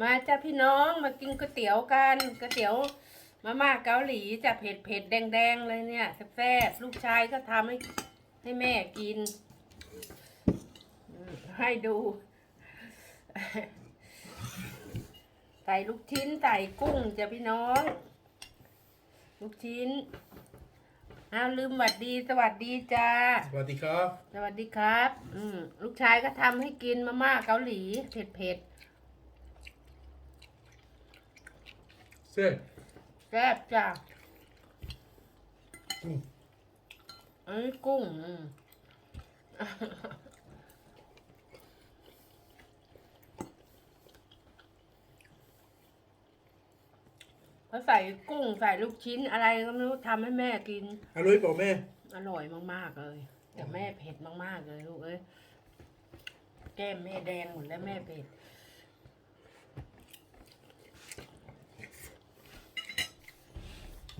มาจ้าพี่น้องมากินก๋วยเตี๋ยวกันก๋วยเตี๋ยวมาม่าเกาหลีจะเผ็ดเผ็ดแดงแดงๆเลยเนี่ยแซ่บๆลูกชายก็ทำให้ให้แม่กินอืมให้ดู ใส่ลูกชิ้นใส่กุ้งจ้ะพี่น้อง ลูกชิ้นอ้าวลืมสวัสดีสวัสดีจ้า สวัสดีครับ สวัสดีครับ อืมลูกชายก็ทำให้กินมาม่าเกาหลีเผ็ดเผ็ด เส้นๆแซ่บจ้ะอืมอันนี้กุ้งอืมเขาใส่กุ้งใส่ลูกชิ้นอะไรก็ไม่รู้ทำให้แม่กิน อร่อยเปล่าแม่ อร่อยมากๆเลย แต่แม่เผ็ดมากๆเลยลูกเอ้ยแก้มแม่แดงหมดแล้วแม่เผ็ด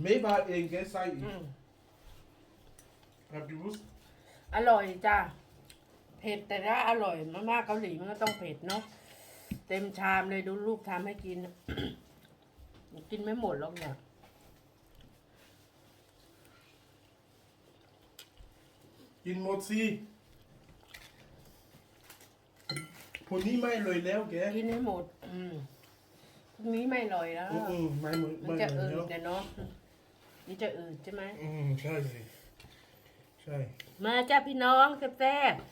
ไม่บาดเองแกใส่อีกอืมครับดูสอร่อยจ้ะเผ็ดแต่ถ้าอร่อยมากๆเกาหลีมันก็ต้องเผ็ดเนาะเต็มชามเลยดูลูกทำให้กิน กินไม่หมดหรอกเนี่ยกินหมดสิคนนี้ไม่เลยแล้วแกกินให้หมด อืมพรุ่งนี้ไม่อร่อยแล้ว อืมอืมไม่หมดมันไม่จะเลอืยดแล้ว แต่เนาะ นี่จะอืดใช่ไหมอืมใช่สิใช่มาจ้าพี่น้องแซ่บๆ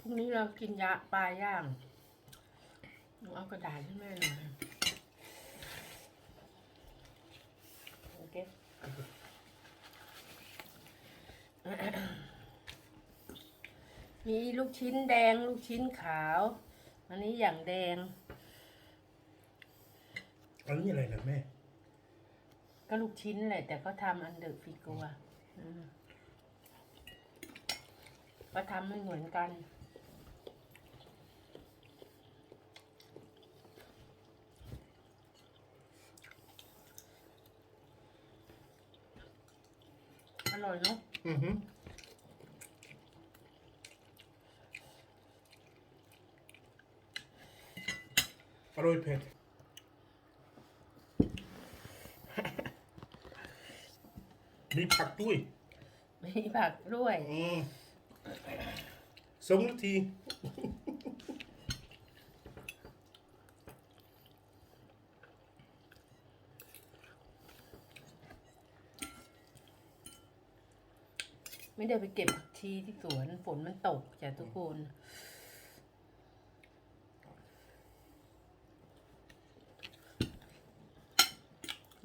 พรุ่งนี้เรากินยาปลาย่างหนูเอากระดาษให้แม่หน่อยโอเค มีลูกชิ้นแดงลูกชิ้นขาวอันนี้อย่างแดง อันนี้อะไรนะแม่ ก็ลูกชิ้นแหละ แต่เขาทำอันเดอร์ฟิกัวอืมก็ทำไม่เหมือนกัน อร่อยเนาะอือฮึ อร่อยเผ็ดมีผักด้วย มีผักด้วย อืมสองนาที ไม่ได้ไปเก็บผักชีที่สวนฝนมันตกจ้ะทุกคน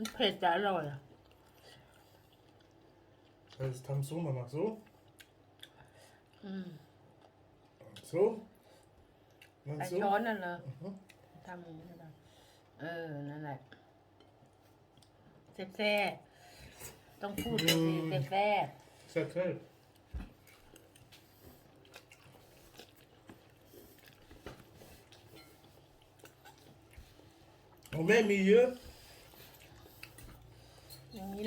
มันเผ็ดแต่อร่อยอะ Das tams so, Mama. So. อืม So. ใส่ Und ช้อ so. นนั่นเลยทำอย่างนี้ก็ได้เออ นั่นแหละแซ่บๆต้องพูดแบบนี้แซ่บ Sehr toll. Und mehr mir hier. ๆอย่าง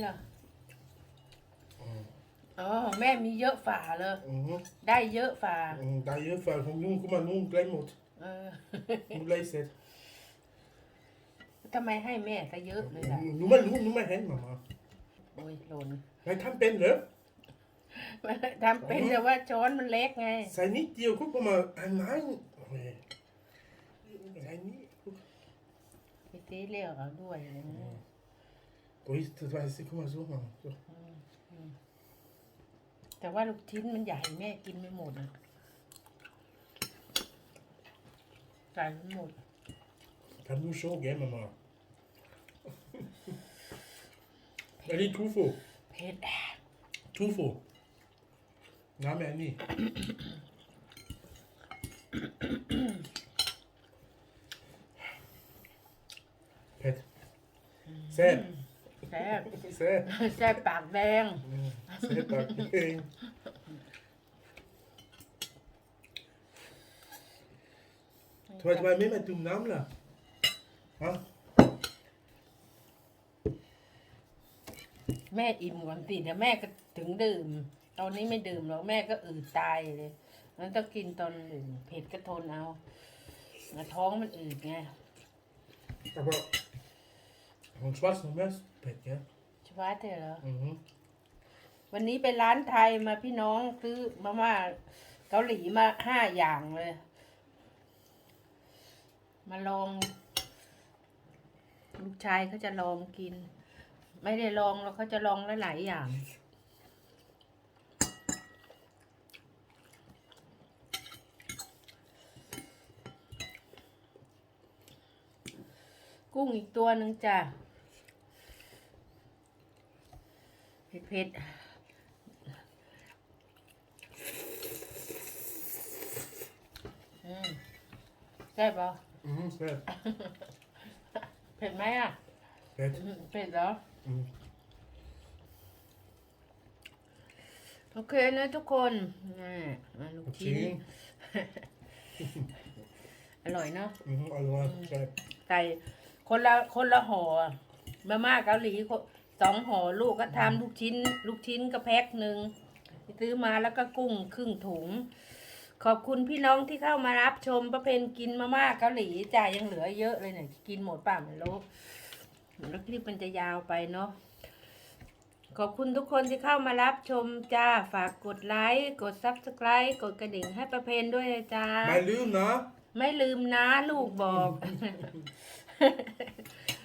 นี้เหรออ๋อแม่มีเยอะฝ่าเลย Mhm. ได้เยอะฝ่า Und da hier fall von nun, guck mal, nun gleich Mut. เออ Nun gleich set. ทำไมให้แม่ซะเยอะเลยล่ะ Nur mal, nur, nur mal hin, Mama. โอ้ยหล่น Nein, kann Ben, ne? ทำเป็นแต่ว่าช้อนมันเล็กไง Sei nicht dir, guck mal. Ah, nein. Oh, nee. Sei nicht. Guck. ไปซีเรียกเอาด้วยอะ ไรเงี้ย Oh, ich, das weiß ich, guck mal so, Mama. So. แต่ว่าลูกชิ้นมันใหญ่แม่กินไม่หมดอะใส่ไม่หมด Kann du schon, gell, Mama? Eli Tufo. เผ็ด Tufo. Name Annie. Pet. Sepp. แซ่บ Sepp. แซ่บปากแดง Sepp, okay. Du hast mal mit mit dem Namen da. Ha? แม่อิ่มก่อนสิเดี๋ยวแม่ก็ถึงดื่ม ตอนนี้ไม่ดื่มหรอกแม่ก็อืดตายเลยมันต้องกินตอนดื่มเผ็ดก็ทนเอาท้องมันอืดไง Aber von schwarz noch mehr Pet, ja? ชวาเถอะเหรอ Mhm. วันนี้ไปร้านไทยมาพี่น้องซื้อมาม่าเกาหลีมาห้าอย่างเลย มาลอง ลูกชายเขาจะลองกิน ไม่ได้ลองแล้วเขาจะลองหลายๆอย่าง กุ้งอีกตัวหนึ่งจ้ะ เผ็ดเผ็ดอืมได้ปะ Mhm, Pet. เผ็ดไหมอะ Pet. อืมเผ็ดเหรอ Mhm. โอเคนะทุกคนนี่อะลูกชิ้น Zehn. อร่อยเนาะ Mhm, allemaal. Kijk. ใส่คนละคนละห่อมาม่าเกาหลีคน สองห่อลูกก็ทำลูกชิ้น ลูกชิ้นก็แพ็คหนึ่งซื้อมาแล้วก็กุ้งครึ่งถุง ขอบคุณพี่น้องที่เข้ามารับชมประเพณกินมาม่าเกาหลีจ่ายยังเหลือเยอะเลยเนี่ยกินหมดป่ะไม่รู้แล้วคลิปมันจะยาวไปเนาะขอบคุณทุกคนที่เข้ามารับชมจ้า ฝากกดไลค์ กดซับสไคร b ์กดกระดิ่งให้ประเพณด้วยนะจ้า Mijn luum, na. ไม่ลืมนะลูกบอก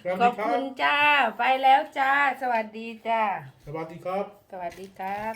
Gaan ขอบคุณ die จ้า ไปแล้วจ้า สวัสดีจ้า Wat die kap. สวัสดีครับ